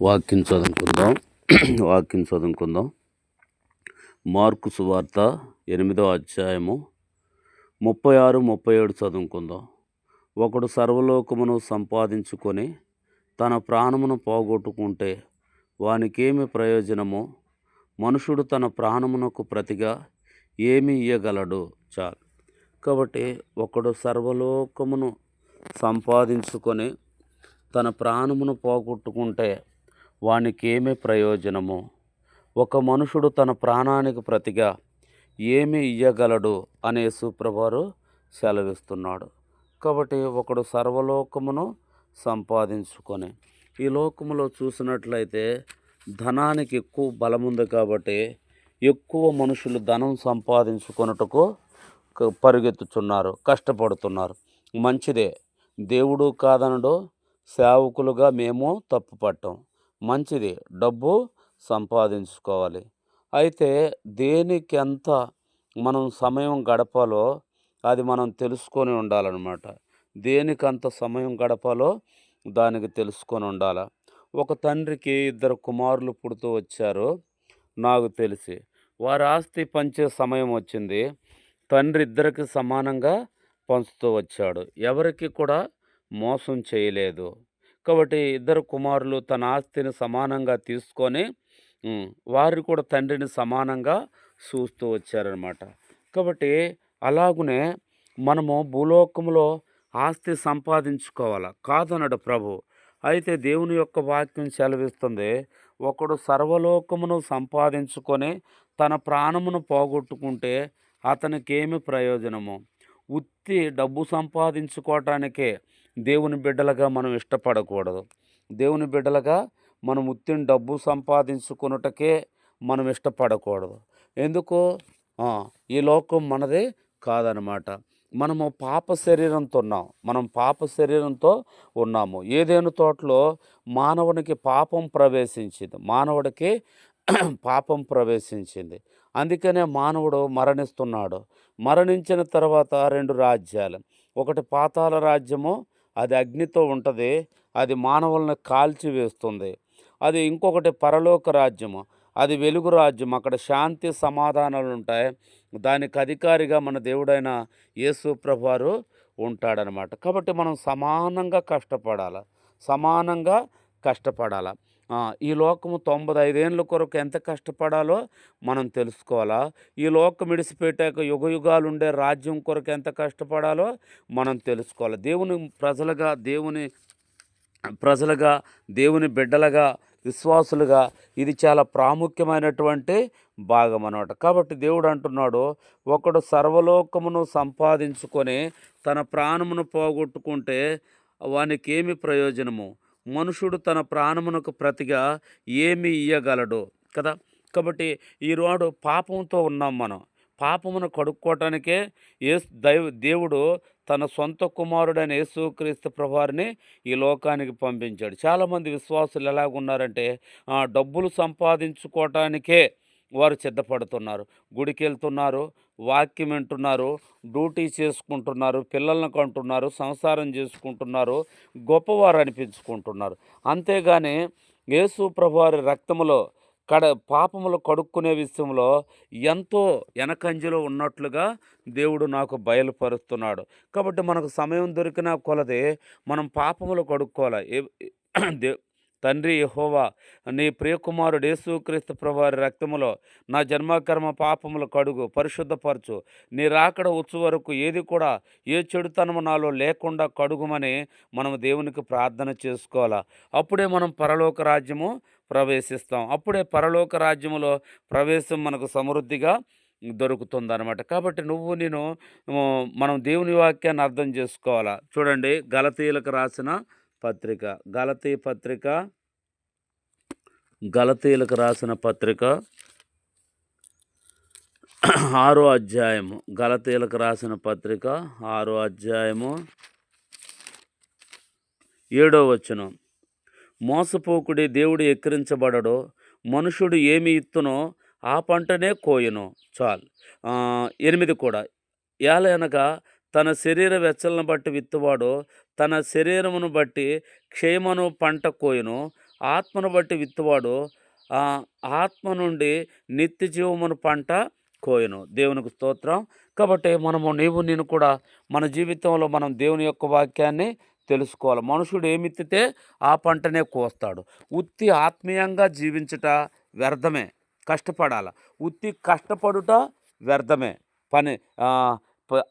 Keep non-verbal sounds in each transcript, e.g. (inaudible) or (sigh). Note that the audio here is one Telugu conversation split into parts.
వాక్యం చదువుకుందాం. (clears throat) వాక్యం చదువుకుందాం. మార్కు సువార్త ఎనిమిదో అధ్యాయము ముప్పై ఆరు ముప్పై ఏడు చదువుకుందాం. ఒకడు సర్వలోకమును సంపాదించుకొని తన ప్రాణమును పోగొట్టుకుంటే వానికేమి ప్రయోజనము? మనుషుడు తన ప్రాణమునకు ప్రతిగా ఏమి ఇయ్యగలడు? చాలు. కాబట్టి ఒకడు సర్వలోకమును సంపాదించుకొని తన ప్రాణమును పోగొట్టుకుంటే వానికి ఏమి ప్రయోజనము? ఒక మనుషుడు తన ప్రాణానికి ప్రతిగా ఏమి ఇయ్యగలడు? అనే సుప్రభారు సెలవిస్తున్నాడు. కాబట్టి ఒకడు సర్వలోకమును సంపాదించుకొని ఈ లోకములో చూసినట్లయితే ధనానికి ఎక్కువ బలం ఉంది కాబట్టి ఎక్కువ మనుషులు ధనం సంపాదించుకొనుటకు పరిగెత్తుచున్నారు కష్టపడుతున్నారు. మంచిదే. దేవుడు కాదనడు సేవకులుగా మేము తప్పు తప్పుపట్టాం. మంచిది. డబ్బు సంపాదించుకోవాలి. అయితే దేనికి ఎంత మనం సమయం గడపాలో అది మనం తెలుసుకొని ఉండాలన్నమాట. దేనికి అంత సమయం గడపాలో దానికి తెలుసుకొని ఉండాలి. ఒక తండ్రికి ఇద్దరు కుమారులు పుడుతూ వచ్చారు నాకు తెలిసి. వారి ఆస్తి పంచే సమయం వచ్చింది. తండ్రి ఇద్దరికి సమానంగా పంచుతూ వచ్చాడు. ఎవరికి కూడా మోసం చేయలేదు. కాబట్టి ఇద్దరు కుమారులు తన ఆస్తిని సమానంగా తీసుకొని వారు కూడా తండ్రిని సమానంగా చూస్తూ వచ్చారనమాట కాబట్టి అలాగునే మనము భూలోకంలో ఆస్తి సంపాదించుకోవాలి? కాదన్నాడు ప్రభు. అయితే దేవుని యొక్క వాక్యం సెలవిస్తుంది ఒకడు సర్వలోకమును సంపాదించుకొని తన ప్రాణమును పోగొట్టుకుంటే అతనికి ఏమి ప్రయోజనము? ఉత్తి డబ్బు సంపాదించుకోవటానికే దేవుని బిడ్డలుగా మనం ఇష్టపడకూడదు. దేవుని బిడ్డలుగా మనం ఉత్తిని డబ్బు సంపాదించుకున్నటకే మనం ఇష్టపడకూడదు. ఎందుకు? ఈ లోకం మనది కాదనమాట. మనము పాప శరీరంతో ఉన్నాం. మనం పాప శరీరంతో ఉన్నాము. ఏదేను తోటలో మానవునికి పాపం ప్రవేశించింది. మానవుడికి (clears throat) పాపం ప్రవేశించింది. అందుకనే మానవుడు మరణిస్తున్నాడు. మరణించిన తర్వాత రెండు రాజ్యాలు. ఒకటి పాతాల రాజ్యము అది అగ్నితో ఉంటుంది అది మానవులను కాల్చివేస్తుంది. అది ఇంకొకటి పరలోక రాజ్యము అది వెలుగు రాజ్యం. అక్కడ శాంతి సమాధానాలు ఉంటాయి. దానికి అధికారిగా మన దేవుడైన యేసు ప్రభువారు ఉంటాడనమాట. కాబట్టి మనం సమానంగా కష్టపడాలి సమానంగా కష్టపడాలి. ఈ లోకము తొంభై ఐదేళ్ళ కొరకు ఎంత కష్టపడాలో మనం తెలుసుకోవాలా? ఈ లోకం విడిచిపెట్టాక యుగ యుగాలు ఉండే రాజ్యం కొరకు ఎంత కష్టపడాలో మనం తెలుసుకోవాలి? దేవుని ప్రజలుగా దేవుని ప్రజలుగా దేవుని బిడ్డలుగా విశ్వాసులుగా ఇది చాలా ప్రాముఖ్యమైనటువంటి భాగం అన్నమాట. కాబట్టి దేవుడు అంటున్నాడు ఒకడు సర్వలోకమును సంపాదించుకొని తన ప్రాణమును పోగొట్టుకుంటే వానికి ఏమి ప్రయోజనము? మనుషుడు తన ప్రాణమునకు ప్రతిగా ఏమి ఇయ్యగలడు కదా? కాబట్టి ఈరోడు పాపంతో ఉన్నాం మనం. పాపమును కడుక్కోవటానికే ఏ దైవ దేవుడు తన సొంత కుమారుడైన యేసుక్రీస్తు ప్రభువారిని ఈ లోకానికి పంపించాడు. చాలామంది విశ్వాసులు ఎలాగున్నారంటే డబ్బులు సంపాదించుకోవటానికే వారు సిద్ధపడుతున్నారు. గుడికి వెళ్తున్నారు వాక్యం వింటున్నారు డ్యూటీ చేసుకుంటున్నారు పిల్లలను కంటున్నారు సంసారం చేసుకుంటున్నారు గొప్పవారు అనిపించుకుంటున్నారు. అంతేగాని యేసు ప్రభువారి రక్తములో కడ పాపములు కడుక్కునే విషయంలో ఎంతో వెనకంజలో ఉన్నట్లుగా దేవుడు నాకు బయలుపరుస్తున్నాడు. కాబట్టి మనకు సమయం దొరికిన కొలది మనం పాపములు కడుక్కోవాలి. దే తండ్రి యహోవా నీ ప్రియకుమారుడు యేసుక్రీస్తు ప్రభువారి రక్తములో నా జన్మకర్మ పాపములు కడుగు పరిశుద్ధపరచు. నీ రాకడ వచ్చు వరకు ఏది కూడా ఏ చెడుతనము నాలో లేకుండా కడుగుమని మనం దేవునికి ప్రార్థన చేసుకోవాలా. అప్పుడే మనం పరలోక రాజ్యము ప్రవేశిస్తాం. అప్పుడే పరలోక రాజ్యములో ప్రవేశం మనకు సమృద్ధిగా దొరుకుతుంది అనమాట కాబట్టి నువ్వు నేను మనం దేవుని వాక్యాన్ని అర్థం చేసుకోవాలా. చూడండి గలతీయులకు రాసిన పత్రిక. గలతీ పత్రిక. గలతీలకు రాసిన పత్రిక. ఆరో అధ్యాయము. గలతీలకు రాసిన పత్రిక. ఆరో అధ్యాయము. ఏడో వచనం. మోసపోకుడి దేవుడు ఎక్కిరించబడడు మనుషుడు ఏమి ఇత్తునో ఆ పంటనే కోయను. చాలు. ఎనిమిది కూడా. ఏలనగా తన శరీర వెచ్చలను బట్టి విత్తువాడు తన శరీరమును బట్టి క్షేమను పంట కోయును ఆత్మను బట్టి విత్తువాడు ఆత్మ నుండి నిత్య జీవమును పంట కోయను. దేవునికి స్తోత్రం. కాబట్టి మనము నీవు నేను కూడా మన జీవితంలో మనం దేవుని యొక్క వాక్యాన్ని తెలుసుకోవాలి. మనుషుడు ఏమిత్తితే ఆ పంటనే కోస్తాడు. ఉత్తి ఆత్మీయంగా జీవించట వ్యర్థమే. కష్టపడాల. ఉత్తి కష్టపడుట వ్యర్థమే. పని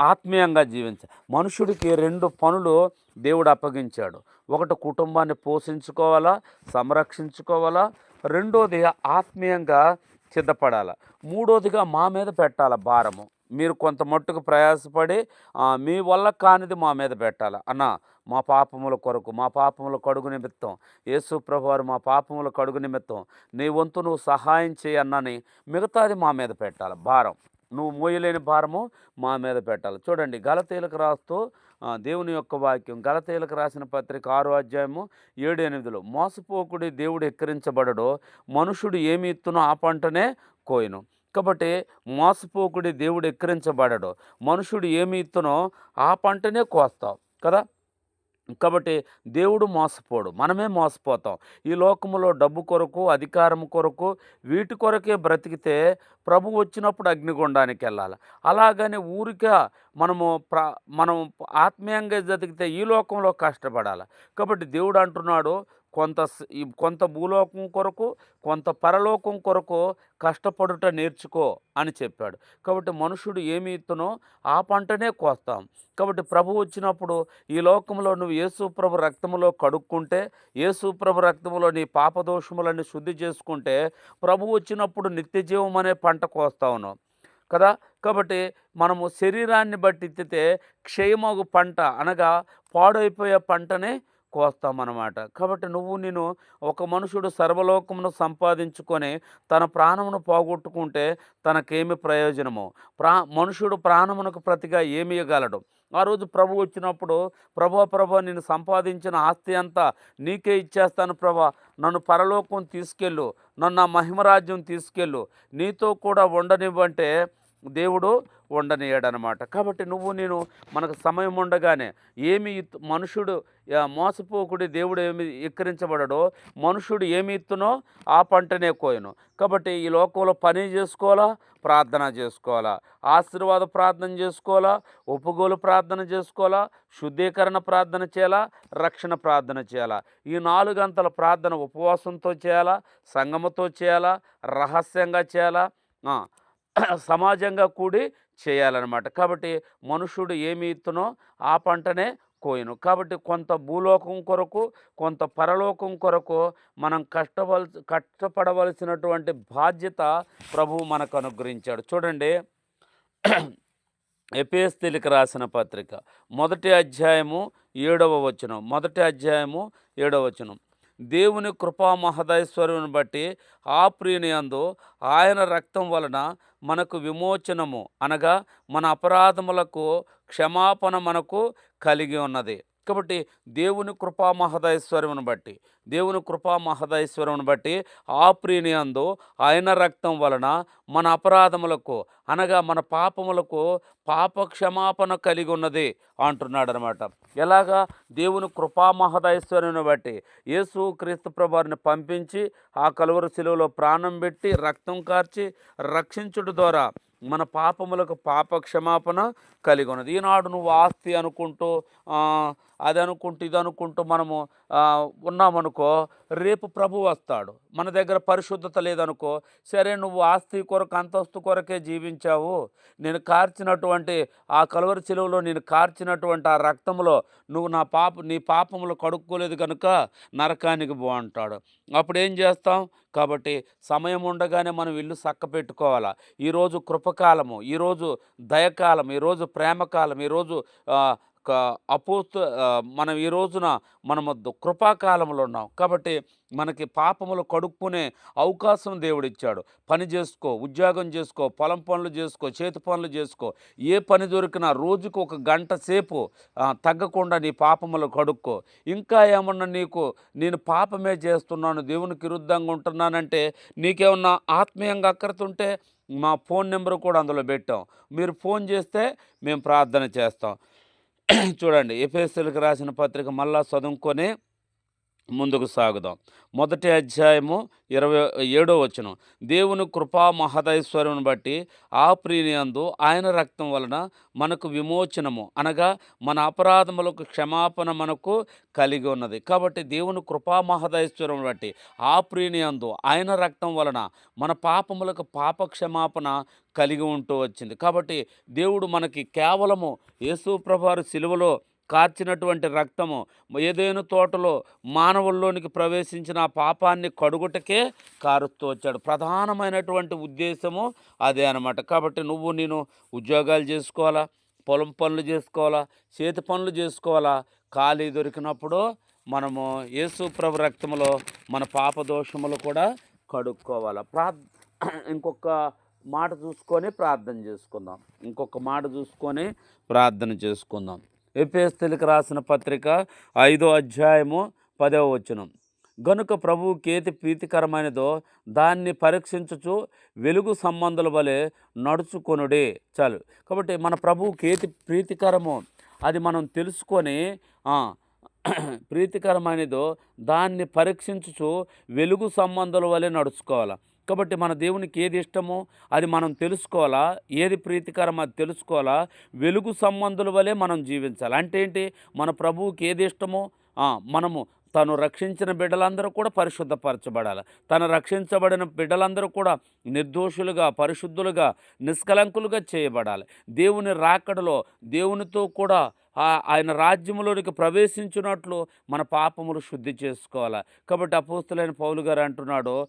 ఆత్మీయంగా జీవించాలి మనుషుడికి రెండు పనులు దేవుడు అప్పగించాడు. ఒకటి కుటుంబాన్ని పోషించుకోవాలా సంరక్షించుకోవాలా రెండోది ఆత్మీయంగా సిద్ధపడాలా. మూడోదిగా మా మీద పెట్టాల భారము. మీరు కొంత మట్టుకు ప్రయాసపడి మీ వల్ల కానిది మా మీద పెట్టాలి. అన్న మా పాపముల కొరకు మా పాపముల కడుగు నిమిత్తం యేసు ప్రభువారు మా పాపముల కడుగు నిమిత్తం నీ వంతు నువ్వు సహాయం చేయన్నని మిగతాది మా మీద పెట్టాలి భారం. నువ్వు మోయలేని భారము మా మీద పెట్టాలి. చూడండి గలతీలకు రాస్తూ దేవుని యొక్క వాక్యం. గలతీలకు రాసిన పత్రిక ఆరో అధ్యాయము ఏడు ఎనిమిదిలో మోసపోకుడి దేవుడు ఎక్కిరించబడడో మనుషుడు ఏమి ఇత్తునో ఆ పంటనే కోయను. కాబట్టి మోసపోకుడి దేవుడు ఎక్కిరించబడడు మనుషుడు ఏమి ఇత్తునో ఆ పంటనే కోస్తావు కదా? కాబట్టి దేవుడు మోసపోడు. మనమే మోసపోతాం. ఈ లోకములో డబ్బు కొరకు అధికారం కొరకు వీటి కొరకే బ్రతికితే ప్రభు వచ్చినప్పుడు అగ్నిగుండానికి వెళ్ళాలి. అలాగని ఊరికే మనము ప్ర మనం ఆత్మీయంగా బ్రతికితే ఈ లోకంలో కష్టపడాలి. కాబట్టి దేవుడు అంటున్నాడు కొంత ఈ కొంత భూలోకం కొరకు కొంత పరలోకం కొరకు కష్టపడుట నేర్చుకో అని చెప్పాడు. కాబట్టి మనుషుడు ఏమి ఇతనో ఆ పంటనే కోస్తాం. కాబట్టి ప్రభు వచ్చినప్పుడు ఈ లోకంలో నువ్వు యేసుప్రభు రక్తంలో కడుక్కుంటే యేసుప్రభు రక్తంలో నీ పాపదోషములన్నీ శుద్ధి చేసుకుంటే ప్రభు వచ్చినప్పుడు నిత్యజీవం అనే పంట కోస్తావును కదా? కాబట్టి మనము శరీరాన్ని బట్టి ఎత్తితే క్షయమగు పంట అనగా పాడైపోయే పంటనే కోస్తామన్నమాట. కాబట్టి నువ్వు నేను ఒక మనుషుడు సర్వలోకమును సంపాదించుకొని తన ప్రాణమును పోగొట్టుకుంటే తనకేమి ప్రయోజనము? ప్రా మనుషుడు ప్రాణమునకు ప్రతిగా ఏమి ఇవ్వగలడు ఆ రోజు ప్రభు వచ్చినప్పుడు ప్రభా ప్రభా నేను సంపాదించిన ఆస్తి అంతా నీకే ఇచ్చేస్తాను ప్రభా. నన్ను పరలోకం తీసుకెళ్ళు. నన్ను నా మహిమరాజ్యం తీసుకెళ్ళు. నీతో కూడా ఉండనివ్వంటే దేవుడు ఉండనీయడనమాట కాబట్టి నువ్వు నేను మనకు సమయం ఉండగానే ఏమి ఇత్తు- మనుషుడు మోసపోకుడి దేవుడు ఏమి ఎక్కిరించబడడో మనుషుడు ఏమి ఇత్తునో ఆ పంటనే కోయను. కాబట్టి ఈ లోకంలో పని చేసుకోవాలా? ప్రార్థన చేసుకోవాలా? ఆశీర్వాద ప్రార్థన చేసుకోవాలా? ఒప్పుగోలు ప్రార్థన చేసుకోవాలా? శుద్ధీకరణ ప్రార్థన చేయాలా? రక్షణ ప్రార్థన చేయాలా? ఈ నాలుగంతల ప్రార్థన ఉపవాసంతో చేయాలా? సంగమతో చేయాలా? రహస్యంగా చేయాలా? సమాజంగా కూడి చేయాలన్నమాట. కాబట్టి మనుషుడు ఏమి ఇత్తునో ఆ పంటనే కోయను. కాబట్టి కొంత భూలోకం కొరకు కొంత పరలోకం కొరకు మనం కష్టపల్ కష్టపడవలసినటువంటి బాధ్యత ప్రభువు మనకు అనుగ్రహించాడు. చూడండి ఎపిఎస్తిలికి రాసిన పత్రిక. మొదటి అధ్యాయము ఏడవ వచనం. మొదటి అధ్యాయము ఏడవ వచనం. దేవుని కృపా మహదైశ్వర్యం బట్టి ఆ ప్రియునియందు ఆయన రక్తం వలన మనకు విమోచనము అనగా మన అపరాధములకు క్షమాపణ మనకు కలిగి ఉన్నది. కాబట్టి దేవుని కృపా మహదైశ్వర్యమును బట్టి దేవుని కృపా మహదైశ్వర్యమును బట్టి ఆ ప్రియుని ఆయన రక్తం వలన మన అపరాధములకు అనగా మన పాపములకు పాప క్షమాపణ కలిగి ఉన్నది అంటున్నాడు అనమాట ఎలాగా? దేవుని కృపా మహదైశ్వర్యమును బట్టి యేసు క్రీస్తు ప్రభారిని పంపించి ఆ కలువరు శిలువలో ప్రాణం పెట్టి రక్తం కార్చి రక్షించుట ద్వారా మన పాపములకు పాప క్షమాపణ కలిగి ఉన్నది ఈనాడు నువ్వు ఆస్తి అనుకుంటూ అది అనుకుంటూ ఇది అనుకుంటూ మనము ఉన్నామనుకో రేపు ప్రభు వస్తాడు. మన దగ్గర పరిశుద్ధత లేదనుకో సరే నువ్వు ఆస్తి కొరకు అంతస్తు కొరకే జీవించావు. నేను కార్చినటువంటి ఆ కలవరి చెలువలో నేను కార్చినటువంటి ఆ రక్తంలో నువ్వు నా పాప నీ పాపములు కడుక్కోలేదు కనుక నరకానికి బాగుంటాడు అంటాడు. అప్పుడు ఏం చేస్తాం? కాబట్టి సమయం ఉండగానే మనం ఇల్లు చక్క పెట్టుకోవాలా. ఈరోజు కృపకాలము ఈరోజు దయకాలం ఈరోజు ప్రేమకాలం ఈరోజు అపోస్తు మనం ఈ రోజున మనము కృపాకాలంలో ఉన్నాం. కాబట్టి మనకి పాపములు కడుక్కునే అవకాశం దేవుడిచ్చాడు. పని చేసుకో ఉద్యోగం చేసుకో పొలం పనులు చేసుకో చేతి పనులు చేసుకో. ఏ పని దొరికినా రోజుకు ఒక గంట సేపు తగ్గకుండా నీ పాపములు కడుక్కో. ఇంకా ఏమన్నా నీకు నేను పాపమే చేస్తున్నాను దేవునికి విరుద్ధంగా ఉంటున్నానంటే నీకేమన్నా ఆత్మీయంగా అక్కరతుంటే మా ఫోన్ నెంబర్ కూడా అందులో పెట్టాం. మీరు ఫోన్ చేస్తే మేము ప్రార్థన చేస్తాం. (clears throat) చూడండి ఎఫ్ఎస్ఎల్కి రాసిన పత్రిక మళ్ళా చదువుకొని ముందుకు సాగుదాం. మొదటి అధ్యాయము ఇరవై ఏడో వచనం. దేవుని కృపా మహదైశ్వర్యం బట్టి ఆ ప్రియనందు ఆయన రక్తం వలన మనకు విమోచనము. అనగా మన అపరాధములకు క్షమాపణ మనకు కలిగి ఉన్నది. కాబట్టి దేవుని కృపా మహదైశ్వర్యం బట్టి ఆ ప్రియనందు ఆయన రక్తం వలన మన పాపములకు పాప క్షమాపణ కలిగి ఉంటూ వచ్చింది. కాబట్టి దేవుడు మనకి కేవలము యేసు ప్రభారు సిలువలో కార్చినటువంటి రక్తము ఏదైనా తోటలో మానవుల్లోనికి ప్రవేశించిన ఆ పాపాన్ని కడుగుటకే కారుస్తూ వచ్చాడు. ప్రధానమైనటువంటి ఉద్దేశము అదే అనమాట కాబట్టి నువ్వు నేను ఉద్యోగాలు చేసుకోవాలా? పొలం పనులు చేసుకోవాలా? చేతి పనులు చేసుకోవాలా? ఖాళీ దొరికినప్పుడు మనము యేసు ప్రభు రక్తములో మన పాప దోషములు కూడా కడుక్కోవాలా? ప్రార్థ ఇంకొక మాట చూసుకొని ప్రార్థన చేసుకుందాం. ఇంకొక మాట చూసుకొని ప్రార్థన చేసుకుందాం. ఎపిఎస్తలకు రాసిన పత్రిక ఐదో అధ్యాయము పదవ వచనం. గనుక ప్రభువు కేతి ప్రీతికరమైనదో దాన్ని పరీక్షించుచు వెలుగు సంబంధుల వలె నడుచుకొనుడే. చాలు. కాబట్టి మన ప్రభువు కేతి ప్రీతికరము అది మనం తెలుసుకొని ప్రీతికరమైనదో దాన్ని పరీక్షించుచు వెలుగు సంబంధుల వలె నడుచుకోవాలి. కాబట్టి మన దేవునికి ఏది ఇష్టమో అది మనం తెలుసుకోవాలా? ఏది ప్రీతికరం అది తెలుసుకోవాలా? వెలుగు సంబంధుల వలె మనం జీవించాలి. అంటే ఏంటి? మన ప్రభువుకి ఏది ఇష్టమో మనము తను రక్షించిన బిడ్డలందరూ కూడా పరిశుద్ధపరచబడాలి. తను రక్షించబడిన బిడ్డలందరూ కూడా నిర్దోషులుగా పరిశుద్ధులుగా నిష్కలంకులుగా చేయబడాలి. దేవుని రాకడలో దేవునితో కూడా ఆయన రాజ్యంలోనికి ప్రవేశించినట్లు మన పాపములు శుద్ధి చేసుకోవాలి? కాబట్టి అపోస్తులైన పౌలు గారు అంటున్నాడు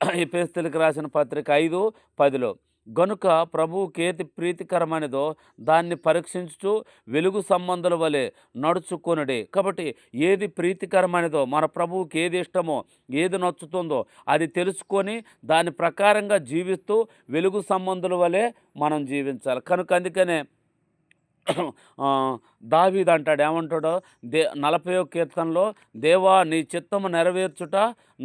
ఎపేస్తులకు రాసిన పత్రిక ఐదు పదిలో గనుక ప్రభువుకి ఏది ప్రీతికరమైనదో దాన్ని పరీక్షించుచు వెలుగు సంబంధుల వలె నడుచుకొనుడే. కాబట్టి ఏది ప్రీతికరమైనదో మన ప్రభువుకి ఏది ఇష్టమో ఏది నచ్చుతుందో అది తెలుసుకొని దాని ప్రకారంగా జీవిస్తూ వెలుగు సంబంధుల వలె మనం జీవించాలి. కనుక అందుకనే దావీద్ అంటాడు. ఏమంటాడో? దే నలభై కీర్తనలో దేవా నీ చిత్తము నెరవేర్చుట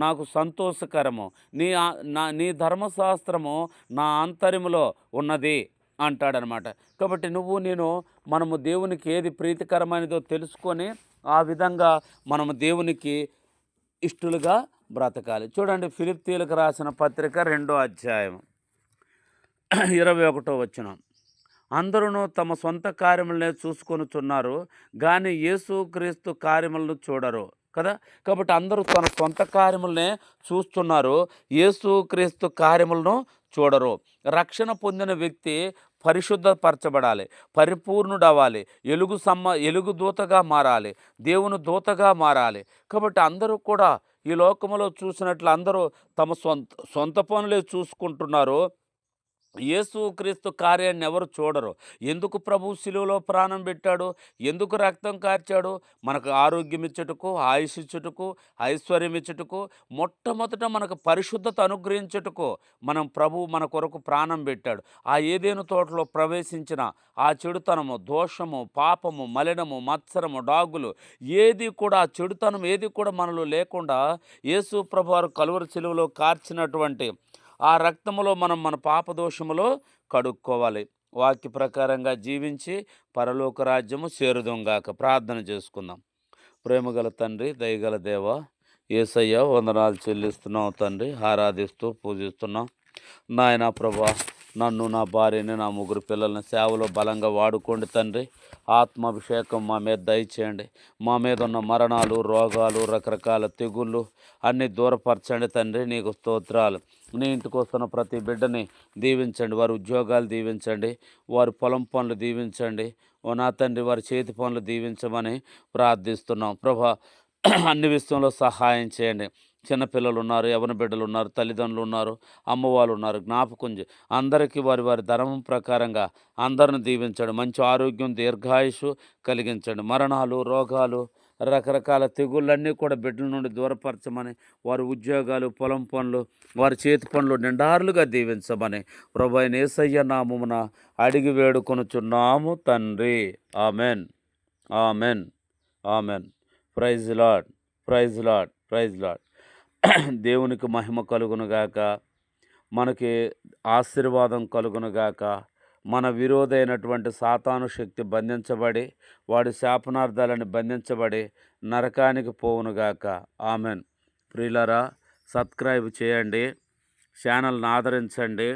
నాకు సంతోషకరము. నీ నా నీ ధర్మశాస్త్రము నా అంతర్యములో ఉన్నది అంటాడనమాట. కాబట్టి నువ్వు నేను మనము దేవునికి ఏది ప్రీతికరమైనదో తెలుసుకొని ఆ విధంగా మనము దేవునికి ఇష్టలుగా బ్రతకాలి. చూడండి ఫిలిప్తీలకు రాసిన పత్రిక రెండో అధ్యాయం ఇరవై ఒకటో వచ్చిన అందరూ తమ సొంత కార్యములనే చూసుకొనుచున్నారు కానీ యేసుక్రీస్తు కార్యములను చూడరు కదా? కాబట్టి అందరూ తన సొంత కార్యములనే చూస్తున్నారు యేసుక్రీస్తు కార్యములను చూడరు. రక్షణ పొందిన వ్యక్తి పరిశుద్ధపరచబడాలి పరిపూర్ణుడవ్వాలి ఎలుగు సమ్మ ఎలుగు దూతగా మారాలి దేవుని దూతగా మారాలి. కాబట్టి అందరూ కూడా ఈ లోకములో చూసినట్లు అందరూ తమ సొంత సొంత పనులే చూసుకుంటున్నారు. యేసుక్రీస్తు కార్యాన్ని ఎవరు చూడరు. ఎందుకు ప్రభు శిలువలో ప్రాణం పెట్టాడు? ఎందుకు రక్తం కార్చాడు? మనకు ఆరోగ్యం ఇచ్చుటకు ఆయుష్ ఇచ్చుటకు ఐశ్వర్యం ఇచ్చుటకు మొట్టమొదట మనకు పరిశుద్ధత అనుగ్రహించుటకు మనం ప్రభు మన కొరకు ప్రాణం పెట్టాడు. ఆ ఏదేను తోటలో ప్రవేశించిన ఆ చెడుతనము దోషము పాపము మలినము మత్సరము డాగులు ఏది కూడా ఆ చెడుతనం ఏది కూడా మనలో లేకుండా యేసు ప్రభు వారు కలువరు శిలువలో కార్చినటువంటి ఆ రక్తములో మనం మన పాపదోషములో కడుక్కోవాలి. వాక్య ప్రకారంగా జీవించి పరలోక రాజ్యము చేరుదంగాక ప్రార్థన చేసుకుందాం. ప్రేమగల తండ్రి దయగల దేవ ఏసయ్య వందనాలు చెల్లిస్తున్నాం తండ్రి ఆరాధిస్తూ పూజిస్తున్నాం. నాయన ప్రభా నన్ను నా భార్యని నా ముగ్గురు పిల్లల్ని సేవలో బలంగా వాడుకోండి తండ్రి. ఆత్మాభిషేకం మా మీద దయచేయండి. మా మీద ఉన్న మరణాలు రోగాలు రకరకాల తెగుళ్ళు అన్నీ దూరపరచండి తండ్రి. నీకు స్తోత్రాలు. నీ ఇంటికి వస్తున్న ప్రతి బిడ్డని దీవించండి. వారి ఉద్యోగాలు దీవించండి. వారి పొలం పనులు దీవించండి. ఓ నా తండ్రి వారి చేతి పనులు దీవించమని ప్రార్థిస్తున్నాం. ప్రభా అన్ని విషయంలో సహాయం చేయండి. చిన్నపిల్లలు ఉన్నారు ఎవరి బిడ్డలు ఉన్నారు తల్లిదండ్రులు ఉన్నారు అమ్మవాళ్ళు ఉన్నారు జ్ఞాపకం అందరికీ వారి వారి ధర్మం ప్రకారంగా అందరిని దీవించండి మంచి ఆరోగ్యం దీర్ఘాయుషు కలిగించండి మరణాలు రోగాలు రకరకాల తెగుళ్ళన్నీ కూడా బిడ్డల నుండి దూరపరచమని వారి ఉద్యోగాలు పొలం పనులు వారి చేతి పనులు నిండారులుగా దీవించమని ప్రభు నేసయ్య నామమున అడిగి వేడుకొనుచున్నాము తండ్రి. Amen. Amen. Amen. Praise Lord praise Lord praise Lord దేవునికి మహిమ కలుగునుగాక మనకి ఆశీర్వాదం కలుగునుగాక మన విరోధైనటువంటి సాతాను శక్తి బంధించబడి వాడి శాపనార్థాలను బంధించబడి నరకానికి పోవునుగాక ఆమెన్. ప్రియులరా సబ్స్క్రైబ్ చేయండి. ఛానల్ని ఆదరించండి.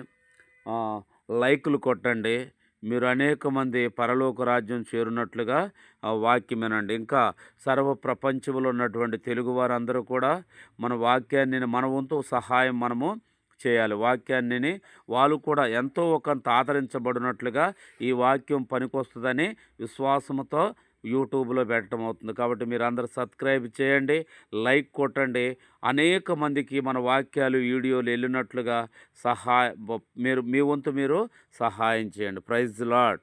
లైకులు కొట్టండి. మీరు అనేక మంది పరలోక రాజ్యం చేరినట్లుగా ఆ వాక్యం వినండి. ఇంకా సర్వ ప్రపంచంలో ఉన్నటువంటి తెలుగు వారందరూ కూడా మన వాక్యాన్ని మన వంతు సహాయం మనము చేయాలి. వాక్యాన్ని వాళ్ళు కూడా ఎంతో ఒకంత ఆదరించబడినట్లుగా ఈ వాక్యం పనికొస్తుందని విశ్వాసంతో యూట్యూబ్లో పెట్టడం అవుతుంది. కాబట్టి మీరు అందరు సబ్స్క్రైబ్ చేయండి లైక్ కొట్టండి. అనేక మందికి మన వాక్యాలు వీడియోలు వెళ్ళినట్లుగా సహాయ మీరు మీ వంతు మీరు సహాయం చేయండి. Praise lord